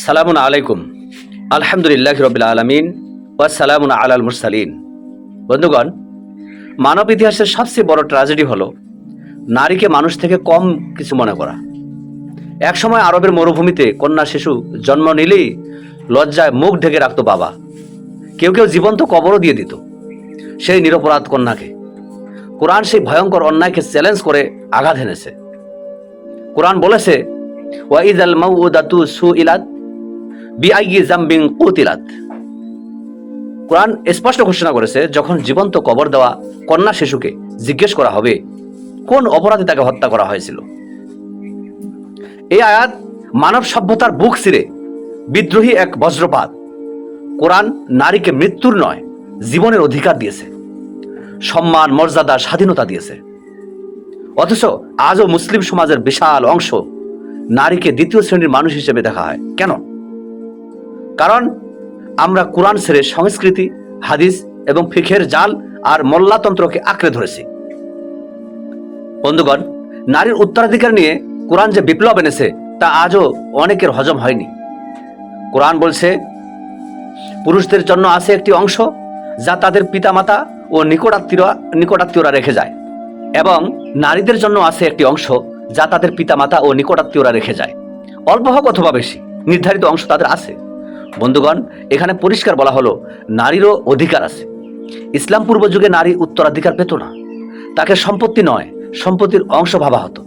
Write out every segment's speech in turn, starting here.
সালামুন আলাইকুম। আলহামদুলিল্লাহ রবিল আলমিন ওয়াসালামুন আলাল মুরসালিন। বন্ধুগণ, মানব ইতিহাসের সবচেয়ে বড় ট্র্যাজেডি হলো নারীকে মানুষ থেকে কম কিছু মনে করা। একসময় আরবের মরুভূমিতে কন্যা শিশু জন্ম নিলেই লজ্জায় মুখ ঢেকে রাখত বাবা। কেউ কেউ জীবন্ত কবরও দিয়ে দিত সেই নিরপরাধ কন্যাকে। কোরআন সেই ভয়ঙ্কর অন্যায়কে চ্যালেঞ্জ করে আঘাত এনেছে। কোরআন বলেছে ওয়াইদ আল মাউদাতু সুইলাত বিআইগি জাম্বিং কুতিলাত। কোরআন স্পষ্ট ঘোষণা করেছে, যখন জীবন্ত কবর দেওয়া কন্যা শিশুকে জিজ্ঞেস করা হবে, কোন অপরাধে তাকে হত্যা করা হয়েছিল? এই আয়াত মানব সভ্যতার বুক বিদ্রোহী এক বজ্রপাত। কোরআন নারীকে মৃত্যুর নয়, জীবনের অধিকার দিয়েছে। সম্মান, মর্যাদা, স্বাধীনতা দিয়েছে। অথচ আজও মুসলিম সমাজের বিশাল অংশ নারীকে দ্বিতীয় শ্রেণির মানুষ হিসেবে দেখা হয়। কেন? কারণ আমরা কোরআন ছেড়ে সংস্কৃতি, হাদিস এবং ফিখের জাল আর মোল্লাতন্ত্রকে আঁকড়ে ধরেছি। বন্ধুগণ, নারীর উত্তরাধিকার নিয়ে কোরআন যে বিপ্লব এনেছে, তা আজও অনেকের হজম হয়নি। কোরআন বলছে, পুরুষদের জন্য আছে একটি অংশ যা তাদের পিতামাতা ও নিকটাত্মীয় নিকটাত্মীয়রা রেখে যায় এবং নারীদের জন্য আছে একটি অংশ যা তাদের পিতামাতা ও নিকটাত্মীয়রা রেখে যায়। অল্প হোক অথবা বেশি, নির্ধারিত অংশ তাদের আছে। বন্ধুগণ, এখানে পরিষ্কার বলা হলো, নারীরও অধিকার আছে। ইসলাম পূর্ব যুগে নারী উত্তরাধিকার পেত না। তাকে সম্পত্তি নয়, সম্পত্তির অংশ ভাবা হতো।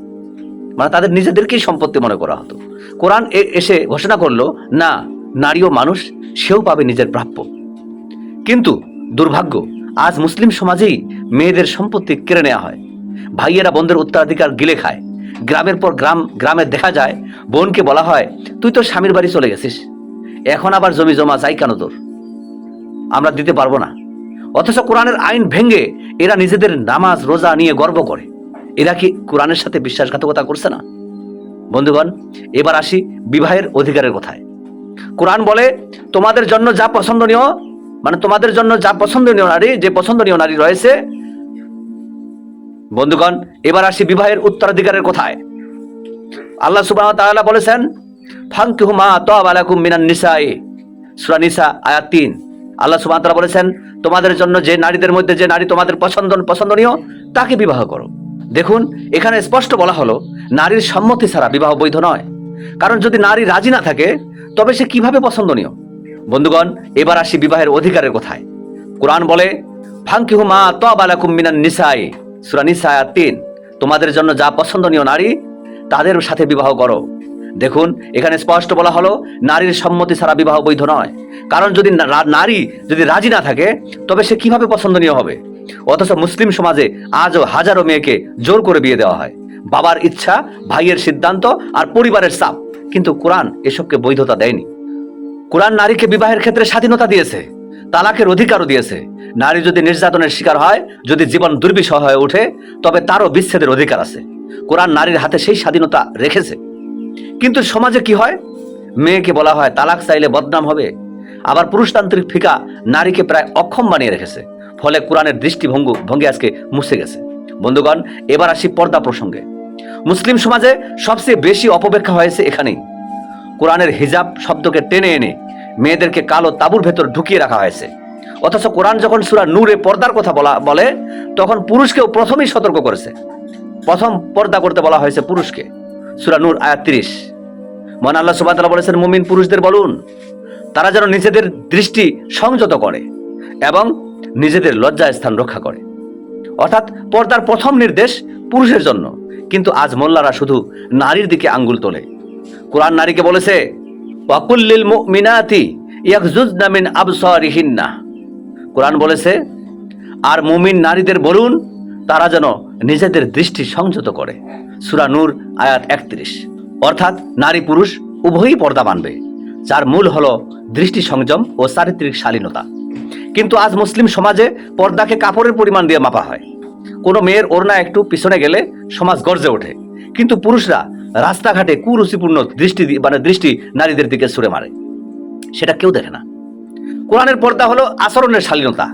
মানে তাদের নিজেদেরকেই সম্পত্তি মনে করা হতো। কোরআন এসে ঘোষণা করল, না নারীও মানুষ, সেও পাবে নিজের প্রাপ্য। কিন্তু দুর্ভাগ্য, আজ মুসলিম সমাজেই মেয়েদের সম্পত্তি কেড়ে নেওয়া হয়। ভাইয়েরা বোনদের উত্তরাধিকার গিলে খায়। গ্রামের পর গ্রাম, গ্রামে দেখা যায়, বোনকে বলা হয়, তুই তো স্বামীর বাড়ি চলে গেছিস। এখন আবার জমি জমা চাই কেন তোর? আমরা দিতে পারব না। অথচ কোরআনের আইন ভেঙে এরা নিজেদের নামাজ, রোজা নিয়ে গর্ব করে। এরা কি কোরআনের সাথে বিশ্বাসঘাতকতা করছে না? বন্ধুগণ, এবার আসি বিবাহের অধিকারের কথায়। কোরআন বলে, তোমাদের জন্য যা পছন্দনীয় মানে তোমাদের জন্য যা পছন্দনীয় নারী, যে পছন্দনীয় নারী রয়েছে বন্ধুগণ, এবার আসি বিবাহের উত্তরাধিকারের কথায়। আল্লাহ সুবাহ বলেছেন ফাঙ্কিহু মা তাবালাকুম মিনান নিসাই। সূরা নিসা, আয়াত 3 আল্লাহ তাআলা বলেছেন, তোমাদের জন্য যে নারীদের মধ্যে যে নারী তোমাদের পছন্দ পছন্দনীয়, তাকে বিবাহ করো। দেখুন, এখানে স্পষ্ট বলা হলো, নারীর সম্মতি ছাড়া বিবাহ বৈধ নয়। কারণ যদি নারী রাজি না থাকে, তবে সে কীভাবে পছন্দনীয়? বন্ধুগণ, এবার আসি বিবাহের অধিকারের কথায়। কোরআন বলে ফাঙ্কিহু মা তাবালাকুম মিনান নিসাই। সূরা নিসা, আয়াত 3 তোমাদের জন্য যা পছন্দনীয় নারী, তাদের সাথে বিবাহ করো। দেখুন, এখানে স্পষ্ট বলা হলো, নারীর সম্মতি ছাড়া বিবাহ বৈধ নয়। কারণ যদি নারী যদি রাজি না থাকে, তবে সে কীভাবে পছন্দনীয় হবে? অথচ মুসলিম সমাজে আজও হাজারো মেয়েকে জোর করে বিয়ে দেওয়া হয়। বাবার ইচ্ছা, ভাইয়ের সিদ্ধান্ত আর পরিবারের চাপ। কিন্তু কোরআন এসবকে বৈধতা দেয়নি। কোরআন নারীকে বিবাহের ক্ষেত্রে স্বাধীনতা দিয়েছে, তালাকের অধিকারও দিয়েছে। নারী যদি নির্যাতনের শিকার হয়, যদি জীবন দুর্বিষহ হয়ে ওঠে, তবে তারও বিচ্ছেদের অধিকার আছে। কোরআন নারীর হাতে সেই স্বাধীনতা রেখেছে। কিন্তু সমাজে কি হয়? মেয়েকে বলা হয় তালাক চাইলে বদনাম হবে। আবার পুরুষতান্ত্রিক ফিকা নারীকে প্রায় অক্ষম বানিয়ে রেখেছে। ফলে কোরআনের দৃষ্টিভঙ্গ ভঙ্গি আজকে মুছে গেছে। বন্ধুগণ, এবার আসি পর্দা প্রসঙ্গে। মুসলিম সমাজে সবচেয়ে বেশি অপব্যাখ্যা হয়েছে এখানেই। কোরআনের হিজাব শব্দকে টেনে এনে মেয়েদেরকে কালো তাবুর ভেতর ঢুকিয়ে রাখা হয়েছে। অথচ কোরআন যখন সুরা নূরে পর্দার কথা বলা, বলে, তখন পুরুষকেও প্রথমেই সতর্ক করেছে। প্রথম পর্দা করতে বলা হয়েছে পুরুষকে। সুরা নূর, আয়াত তিরিশ। মহান আল্লাহ সুবাহ বলেছেন, মুমিন পুরুষদের বলুন, তারা যেন নিজেদের দৃষ্টি সংযত করে এবং নিজেদের লজ্জা স্থান রক্ষা করে। অর্থাৎ পর্দার প্রথম নির্দেশ পুরুষের জন্য, কিন্তু আজ মোল্লারা শুধু নারীর দিকে আঙ্গুল তোলে। কোরআন নারীকে বলেছে ওয়াকুল্লিল মুমিনাতি ইয়াকজুজনা মিন আবসারিহিন্না। কোরআন বলেছে, আর মুমিন নারীদের বলুন তারা যেন নিজেদের দৃষ্টি সংযত করে। সূরা নূর, আয়াত একত্রিশ। অর্থাৎ নারী পুরুষ উভয়ই পর্দা মানবে, যার মূল হলো দৃষ্টি সংযম ও চারিত্রিক শালীনতা। কিন্তু আজ মুসলিম সমাজে পর্দাকে কাপড়ের পরিমাণ দিয়ে মাপা হয়। কোনো মেয়ের ওড়না একটু পিছনে গেলে সমাজ গর্জে ওঠে, কিন্তু পুরুষরা রাস্তাঘাটে কুরুচিপূর্ণ দৃষ্টি মানে দৃষ্টি নারীদের দিকে ছুড়ে মারে। সেটা কেউ দেখে না। কোরআনের পর্দা হলো আচরণের শালীনতা,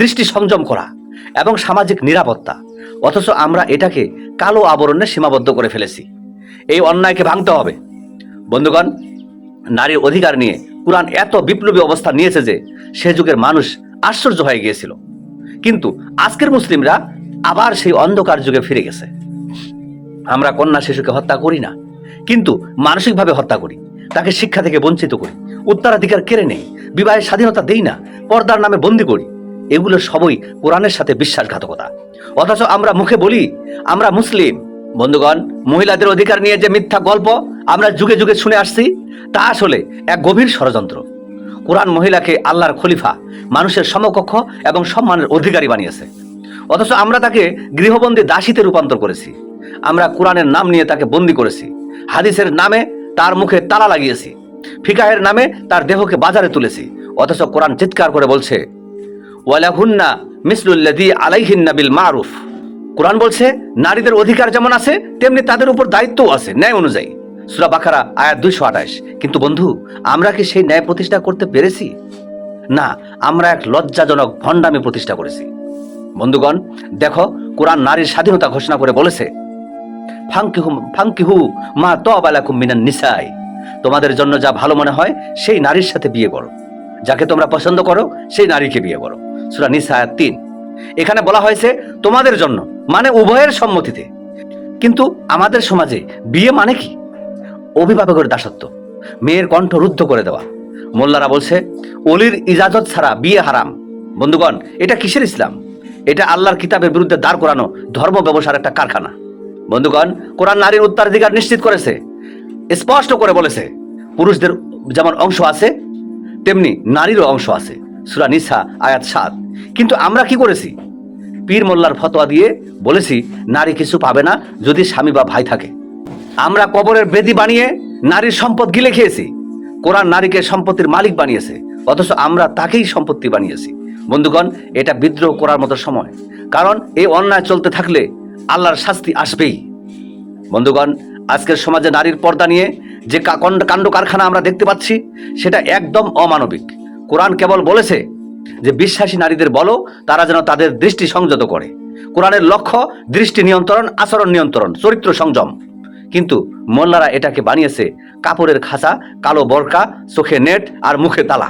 দৃষ্টি সংযম করা। এবং সামাজিক নিরাপত্তা। অথচ আমরা এটাকে কালো আবরণে সীমাবদ্ধ করে ফেলেছি। এই অন্যায়কে ভাঙতে হবে। বন্ধুগণ, নারীর অধিকার নিয়ে কোরআন এত বিপ্লবী অবস্থা নিয়েছে যে সে যুগের মানুষ আশ্চর্য হয়ে গিয়েছিল। কিন্তু আজকের মুসলিমরা আবার সেই অন্ধকার যুগে ফিরে গেছে। আমরা কন্যা শিশুকে হত্যা করি না, কিন্তু মানসিকভাবে হত্যা করি, তাকে শিক্ষা থেকে বঞ্চিত করি, উত্তরাধিকার কেড়ে নেই, বিবাহের স্বাধীনতা দেই না, পর্দার নামে বন্দি করি। এগুলো সবই কোরআনের সাথে বিশ্বাসঘাতকতা। অথচ আমরা মুখে বলি, আমরা মুসলিম। বন্ধুগণ, মহিলাদের অধিকার নিয়ে যে মিথ্যা গল্প আমরা যুগে যুগে শুনে আসছি, তা আসলে এক গভীর ষড়যন্ত্র। কোরআন মহিলাকে আল্লাহর খলিফা, মানুষের সমকক্ষ এবং সম্মানের অধিকারী বানিয়েছে। অথচ আমরা তাকে গৃহবন্দী দাসীতে রূপান্তর করেছি। আমরা কোরআনের নাম নিয়ে তাকে বন্দি করেছি। হাদিসের নামে তার মুখে তালা লাগিয়েছি। ফিকাহের নামে তার দেহকে বাজারে তুলেছি। অথচ কোরআন চিৎকার করে বলছে ওয়ালাহুন্না মিসলুল্লাদি আলাইহিন্না বিল মারুফ। কোরআন বলছে, নারীদের অধিকার যেমন আছে, তেমনি তাদের উপর দায়িত্বও আছে, ন্যায় অনুযায়ী। সুরা বাখারা আয়াত দুইশো আঠাশ। কিন্তু বন্ধু, আমরা কি সেই ন্যায় প্রতিষ্ঠা করতে পেরেছি? না, আমরা এক লজ্জাজনক ভণ্ডামি প্রতিষ্ঠা করেছি। বন্ধুগণ, দেখো, কোরআন নারীর স্বাধীনতা ঘোষণা করে বলেছে মা নিসাই। তোমাদের জন্য যা ভালো মনে হয়, সেই নারীর সাথে বিয়ে করো। যাকে তোমরা পছন্দ করো, সেই নারীকে বিয়ে করো। সুরা তিন। এখানে বলা হয়েছে, তোমাদের জন্য মানে উভয়ের সম্মতিতে। কিন্তু আমাদের সমাজে বিয়ে মানে কি? অভিভাবকের দাসত্ব, মেয়ের কণ্ঠ রুদ্ধ করে দেওয়া। মোল্লারা বলছে, অলির ইজাজত ছাড়া বিয়ে হারাম। বন্ধুগণ, এটা কিসের ইসলাম? এটা আল্লাহর কিতাবের বিরুদ্ধে দাঁড় করানো ধর্ম ব্যবসার একটা কারখানা। বন্ধুগণ, কোরআন নারীর উত্তরাধিকার নিশ্চিত করেছে। স্পষ্ট করে বলেছে, পুরুষদের যেমন অংশ আছে, তেমনি নারীরও অংশ আছে। সুরা নিসা, আয়াত সাত। কিন্তু আমরা কি করেছি? পীর মোল্লার ফতোয়া দিয়ে বলেছি, নারী কিছু পাবে না যদি স্বামী বা ভাই থাকে। আমরা কবরের বেদি বানিয়ে নারীর সম্পদ গিলে খেয়েছি। কোরআন নারীকে সম্পত্তির মালিক বানিয়েছে, অথচ আমরা তাকেই সম্পত্তি বানিয়েছি। বন্ধুগণ, এটা বিদ্রোহ করার মতো সময়। কারণ এই অন্যায় চলতে থাকলে আল্লাহর শাস্তি আসবেই। বন্ধুগণ, আজকের সমাজে নারীর পর্দা নিয়ে যে কাণ্ড কারখানা আমরা দেখতে পাচ্ছি, সেটা একদম অমানবিক। কোরআন কেবল বলেছে যে বিশ্বাসী নারীদের বলো, তারা যেন তাদের দৃষ্টি সংযত করে। কোরআনের লক্ষ্য, দৃষ্টি নিয়ন্ত্রণ, আচরণ নিয়ন্ত্রণ, চরিত্র সংযম। কিন্তু মোল্লারা এটাকে বানিয়েছে কাপড়ের খাঁচা, কালো বরকা, চোখে নেট আর মুখে তালা।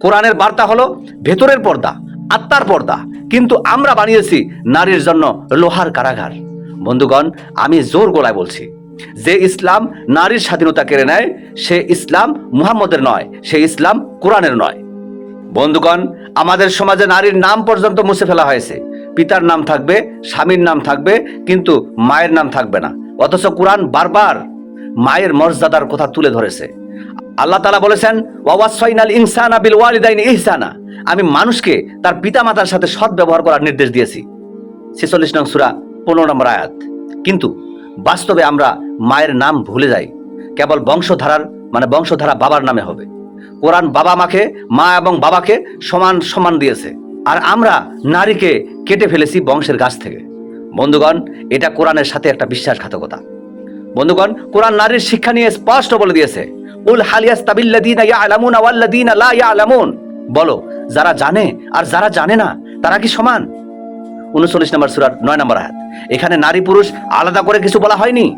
কোরআনের বার্তা হলো ভেতরের পর্দা, আত্মার পর্দা। কিন্তু আমরা বানিয়েছি নারীর জন্য লোহার কারাগার। বন্ধুগণ, আমি জোর গলায় বলছি যে ইসলাম নারীর স্বাধীনতা কেড়ে নেয়, সে ইসলাম মুহাম্মদের নয়, সে ইসলাম কোরআনের নয়। বন্ধুগণ, আমাদের সমাজে নারীর নাম পর্যন্ত মুছে ফেলা হয়েছে। পিতার নাম থাকবে, স্বামীর নাম থাকবে, কিন্তু মায়ের নাম থাকবে না। অথচ কোরআন বারবার মায়ের মর্যাদার কথা তুলে ধরেছে। আল্লাহ তালা বলেছেন ওয়াসাইনাল ইনসানা বিল ওয়ালিদাইন ইহসানা। আমি মানুষকে তার পিতামাতার সাথে সৎ ব্যবহার করার নির্দেশ দিয়েছি। ছেচল্লিশ নং সুরা, পনেরো নম্বর আয়াত। কিন্তু বাস্তবে আমরা মায়ের নাম ভুলে যাই। কেবল বংশধারার মানে বংশধারা বাবার নামে হবে। কোরআন বাবা মাকে, মা এবং বাবাকে সমান সমান দিয়েছে। আর আমরা নারীকে কেটে ফেলেছি বংশের গাছ থেকে। বন্ধুগণ, এটা কোরআনের সাথে একটা বিশ্বাসঘাতকতা। বন্ধুগণ, কোরআন নারীর শিক্ষা নিয়ে স্পষ্ট বলে দিয়েছে, উল হালিয়াস বলো, যারা জানে আর যারা জানে না, তারা কি সমান? উনচল্লিশ নম্বর সুরার নয় নম্বর আয়াত। এখানে নারী পুরুষ আলাদা করে কিছু বলা হয়নি।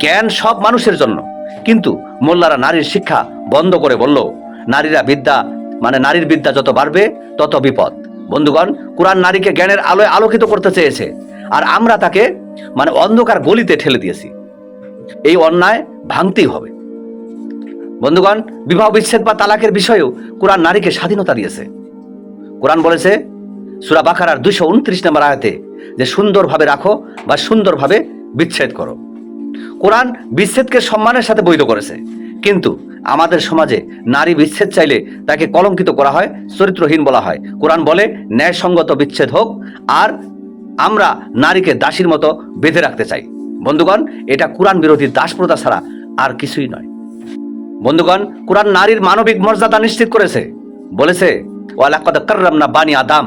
জ্ঞান সব মানুষের জন্য। কিন্তু মোল্লারা নারীর শিক্ষা বন্ধ করে বলল, নারীরা বিদ্যা মানে নারীর বিদ্যা যত বাড়বে, তত বিপদ। বন্ধুগণ, কোরআন নারীকে জ্ঞানের আলোয় আলোকিত করতে চেয়েছে। আর আমরা তাকে মানে অন্ধকার গলিতে ঠেলে দিয়েছি। এই অন্যায় ভাঙতেই হবে। বন্ধুগণ, বিবাহ বিচ্ছেদ বা তালাকের বিষয়েও কোরআন নারীকে স্বাধীনতা দিয়েছে। কোরআন বলেছে সুরা বাকারার দুশো উনত্রিশ নম্বর আয়াতে যে সুন্দরভাবে রাখো বা সুন্দরভাবে বিচ্ছেদ করো। কোরআন বিচ্ছেদকে সম্মানের সাথে বৈধ করেছে, কিন্তু আমাদের সমাজে নারী বিচ্ছেদ চাইলে তাকে কলঙ্কিত করা হয়, চরিত্রহীন বলা হয়। কোরআন বলে, ন্যায়সঙ্গত বিচ্ছেদ হোক, আর আমরা নারীকে দাসীর মতো বেঁধে রাখতে চাই। বন্ধুগণ, এটা কোরআন বিরোধী দাস প্রথা ছাড়া আর কিছুই নয়। বন্ধুগণ, কোরআন নারীর মানবিক মর্যাদা নিশ্চিত করেছে। বলেছে ওয়ালাকাদ কাররামনা বানি আদাম।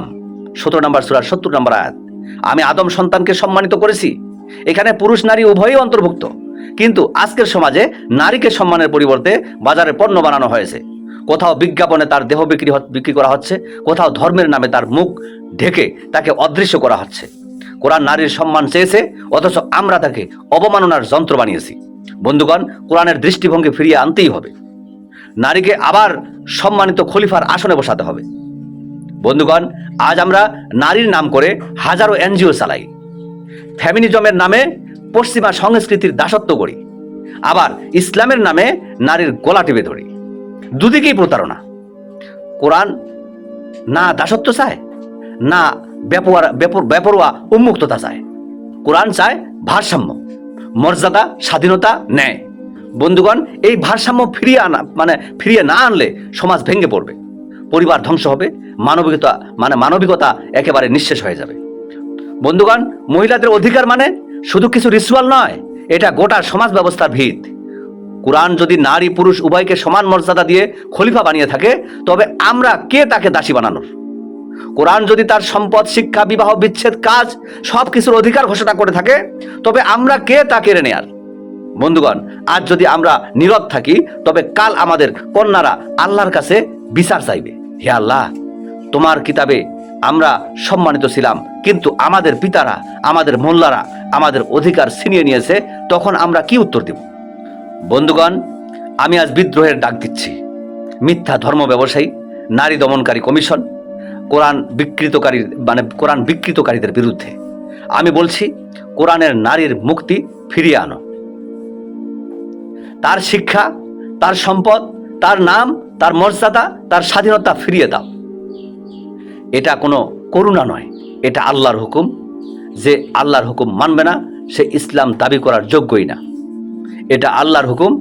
সতেরো নম্বর সুরার সত্তর নম্বর আয়াত। আমি আদম সন্তানকে সম্মানিত করেছি। এখানে পুরুষ, নারী উভয়ই অন্তর্ভুক্ত। কিন্তু আজকের সমাজে নারীকে সম্মানের পরিবর্তে বাজারে পণ্য বানানো হয়েছে। কোথাও বিজ্ঞাপনে তার দেহ বিক্রি বিক্রি করা হচ্ছে, কোথাও ধর্মের নামে তার মুখ ঢেকে তাকে অদৃশ্য করা হচ্ছে। কোরআন নারীর সম্মান চেয়েছে, অথচ আমরা তাকে অবমাননার যন্ত্র বানিয়েছি। বন্ধুগণ, কোরআনের দৃষ্টিভঙ্গি ফিরিয়ে আনতেই হবে। নারীকে আবার সম্মানিত খলিফার আসনে বসাতে হবে। বন্ধুগণ, আজ আমরা নারীর নাম করে হাজারো এনজিও চালাই। ফ্যামিনিজমের নামে পশ্চিমা সংস্কৃতির দাসত্ব করি আবার ইসলামের নামে নারীর গলা টিপে ধরি। দুদিকেই প্রতারণা। কোরআন না দাসত্ব চায়, না ব্যাপোয়ার ব্যাপর- ব্যাপরোয়া উন্মুক্ততা চায়। কোরআন চায় ভারসাম্য, মর্যাদা, স্বাধীনতা, ন্যায়। বন্ধুগণ, এই ভারসাম্য ফিরিয়ে আনা মানে ফিরিয়ে না আনলে সমাজ ভেঙে পড়বে। পরিবার ধ্বংস হবে, মানবিকতা মানে মানবিকতা একেবারে নিঃশেষ হয়ে যাবে। বন্ধুগণ, মহিলাদের অধিকার মানে শুধু কিছু রিচুয়াল নয়, এটা গোটা সমাজ ব্যবস্থার ভিত। কোরআন যদি নারী পুরুষ উভয়কে সমান মর্যাদা দিয়ে খলিফা বানিয়ে থাকে, তবে আমরা কে তাকে দাসী বানানোর? কোরআন যদি তার সম্পদ, শিক্ষা, বিবাহ, বিচ্ছেদ, কাজ সব কিছুর অধিকার ঘোষণা করে থাকে, তবে আমরা কে তা কেড়ে নেয়ার? বন্ধুগণ, আজ যদি আমরা নীরব থাকি, তবে কাল আমাদের কন্যারা আল্লাহর কাছে বিচার চাইবে। হে আল্লাহ, তোমার কিতাবে আমরা সম্মানিত ছিলাম, কিন্তু আমাদের পিতারা, আমাদের মোল্লারা আমাদের অধিকার ছিনিয়ে নিয়েছে, তখন আমরা কি উত্তর দেব? বন্ধুগণ, আমি আজ বিদ্রোহের ডাক দিচ্ছি। মিথ্যা ধর্ম ব্যবসায়ী, নারী দমনকারী কমিশন, কোরআন বিকৃতকারী মানে কোরআন বিকৃতকারীদের বিরুদ্ধে। আমি বলছি, কোরআনের নারীর মুক্তি ফিরিয়ে আনো। তার শিক্ষা, তার সম্পদ, তার নাম, তার মর্যাদা, তার স্বাধীনতা ফিরিয়ে দাও। এটা কোনো করুণা নয়, এটা আল্লাহর হুকুম। যে আল্লাহর হুকুম মানবে না, সে ইসলাম দাবি করার যোগ্যই না। এটা আল্লাহর হুকুম,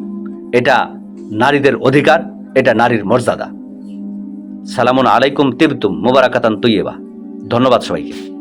এটা নারীদের অধিকার, এটা নারীর মর্যাদা। সালামুন আলাইকুম তিবতুম মোবারাকাতান তৈয়বা। ধন্যবাদ সবাইকে।